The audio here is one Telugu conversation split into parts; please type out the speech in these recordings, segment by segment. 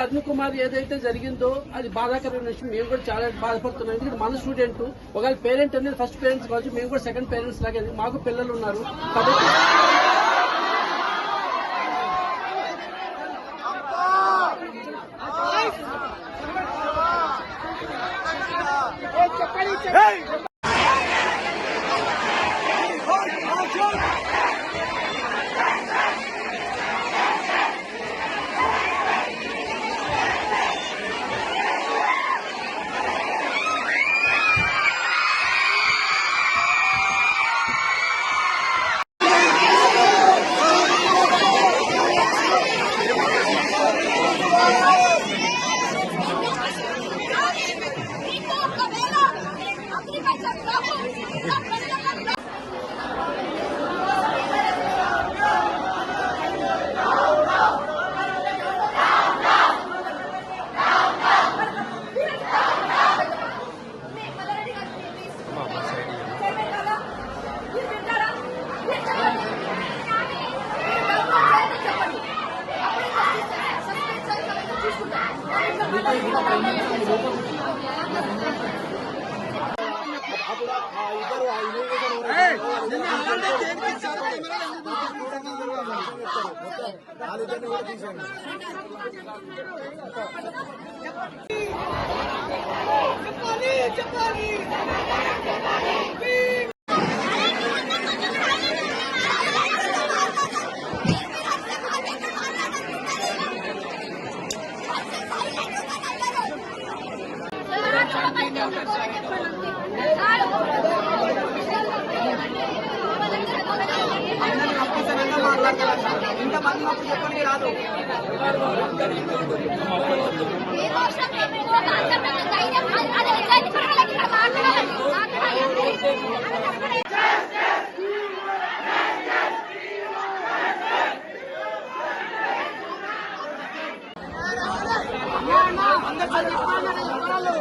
అరుణ్ కుమార్ ఏదైతే జరిగిందో అది బాధాకరమైన విషయం మేము కూడా చాలా బాధపడుతున్నాం ఎందుకంటే మన స్టూడెంట్ ఒకవేళ పేరెంట్ అనేది ఫస్ట్ పేరెంట్స్ కావచ్చు మేము కూడా సెకండ్ పేరెంట్స్ లాగే మాకు పిల్లలు ఉన్నారు చెప్పాలి చెప్పాలి. ఇంతమంది మాకు చెప్పండి రాదు అందరూ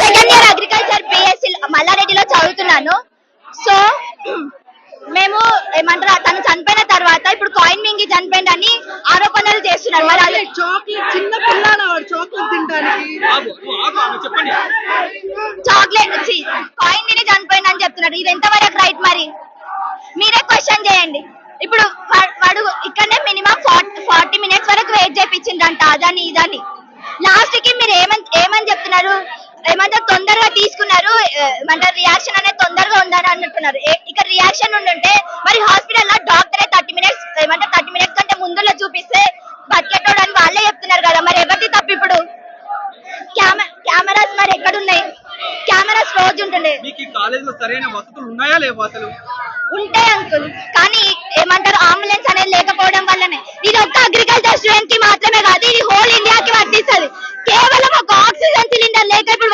సెకండ్ ఇయర్ అగ్రికల్చర్ పిఎస్సి మల్లారెడ్డిలో చదువుతున్నాను. సో మేము ఏమంటారు తను చనిపోయిన తర్వాత ఇప్పుడు కాయిన్ మింగి చనిపోయిందని ఆరోపణలు చేస్తున్నారు. మరి చాక్లెట్ చిన్న పిల్లలు చాక్లెట్ తినడానికి. చాక్లెట్ కాయిన్ తిని చనిపోయిందని చెప్తున్నారు. ఇది ఎంతవరకు రైట్ మరి? మీరే క్వశ్చన్ చేయండి. ఇప్పుడు వాడు ఇక్కడనే మినిమం వెయిట్ చేయించిందంట అదని ఇదని. లాస్ట్కి మీరు ఏమని ఏమని చెప్తున్నారు? ఏమంటారు తొందరగా తీసుకున్నారు ఏమంటారు రియాక్షన్ అనేది తొందరగా ఉందని అంటున్నారు. ఇక్కడ రియాక్షన్ ఉండుంటే మరి హాస్పిటల్లో డాక్టరే థర్టీ మినిట్స్ ఏమంటారు థర్టీ మినిట్స్ కంటే ముందులో చూపిస్తే బతికెట్టోడు అని వాళ్ళే చెప్తున్నారు కదా మరి ఎవరిది తప్పు ఇప్పుడు? కెమె కెమెరాస్ మరి ఎక్కడున్నాయి? కెమెరాస్ రోజు ఉంటుండే. మీకు ఈ కాలేజీలో సరైన వసతులు ఉన్నాయా లేవు అసలు? ఉంటాయి అంకుల్ కానీ ఏమంటారు? అంబులెన్స్ అనేది లేకపోవడం వల్లనే. ఇది ఒక్క అగ్రికల్చర్ స్టూడెంట్కి మాత్రమే కాదు ఇది హోల్ ఇండియాకి వర్తిస్తుంది. కేవలం ఒక ఆక్సిజన్ సిలిండర్ లేక ఇప్పుడు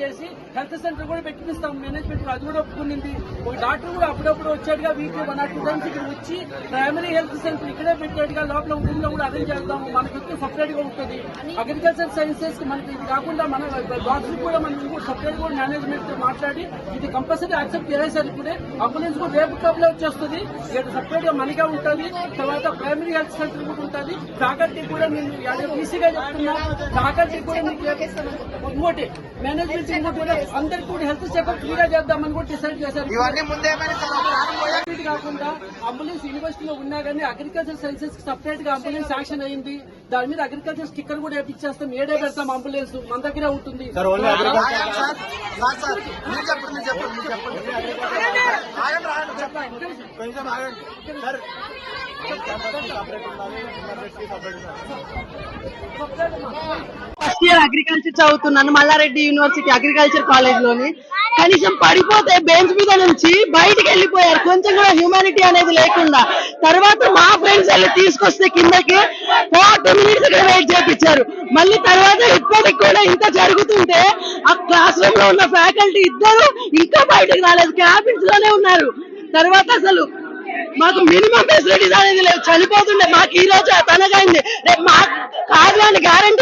చేసి హెల్త్ సెంటర్ కూడా పెట్టిస్తాం మేనేజ్మెంట్ అది కూడా ఒప్పుకునింది. ఒక డాక్టర్ కూడా అప్పుడప్పుడు వచ్చాడుగా weekly one or two times ఇక్కడ వచ్చి ప్రైమరీ హెల్త్ సెంటర్ ఇక్కడే పెట్టాడుగా లోపల రూమ్లో కూడా అరేంజ్ చేద్దాము. మనకు సపరేట్గా ఉంటుంది. అగ్రికల్చర్ సైన్సెస్కి మనకి ఇది కాకుండా మన డాక్టర్ కూడా మనం ఇంకోటి సపరేట్ కూడా మేనేజ్మెంట్తో మాట్లాడి ఇది కంపల్సరీ యాక్సెప్ట్ చేసేసరికి ఇప్పుడే అంబులెన్స్ కూడా రేపు కప్పులో వచ్చేస్తుంది. ఇక్కడ సపరేట్గా మనగా ఉంటుంది. తర్వాత ప్రైమరీ హెల్త్ సెంటర్ కూడా ఉంటుంది. ఫ్యాకల్టీ కూడా నేను ఈసీగా చెప్తున్నా. ఫ్యాకల్టీ కూడా మీకు ఇంకోటి మేనేజ్మెంట్ ఇంకోటి కూడా అందరికి కూడా హెల్త్ చెకప్ ఫ్రీగా చేద్దామని కూడా డిసైడ్ చేశారు. ఇవన్నీ కాకుండా అంబులెన్స్ యూనివర్సిటీలో ఉన్నా కానీ అగ్రికల్చర్ సైన్సెస్కి సపరేట్గా అంబులెన్స్ యాక్షన్ అయింది. దాని మీద అగ్రికల్చర్ స్టిక్కర్ కూడా వేపించేస్తాం ఏడే పెడతాం అంబులెన్స్ మన దగ్గరే ఉంటుంది. ఫస్ట్ ఇయర్ అగ్రికల్చర్ చదువుతున్నాను మల్లారెడ్డి యూనివర్సిటీ అగ్రికల్చర్ కాలేజ్లోని కనీసం పడిపోతే బెంచ్ మీద నుంచి బయటికి వెళ్ళిపోయారు. కొంచెం కూడా హ్యూమానిటీ అనేది లేకుండా. తర్వాత మా ఫ్రెండ్స్ వెళ్ళి తీసుకొస్తే కిందకి ఫార్టీ మినిట్స్ ఇక్కడ వెయిట్ చేపించారు. మళ్ళీ తర్వాత ఇప్పటికి కూడా ఇంత జరుగుతుంటే ఆ క్లాస్ రూమ్లో ఉన్న ఫ్యాకల్టీ ఇద్దరు ఇంకా బయటకు రాలేదు. క్యాబిన్స్లోనే ఉన్నారు. తర్వాత అసలు మాకు మినిమం ఫెసిలిటీస్ అనేది లేవు. చనిపోతుండే. మాకు ఈ రోజు తనగైంది రేపు మాకు కాదు అని గ్యారంటీ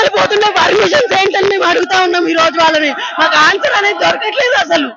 ఏంటి ప్రాణాలు పోతుండే పర్మిషన్స్ ఏంటని మేము అడుగుతా ఉన్నాం ఈ రోజు వాళ్ళని. మాకు ఆన్సర్ అనేది దొరకట్లేదు అసలు.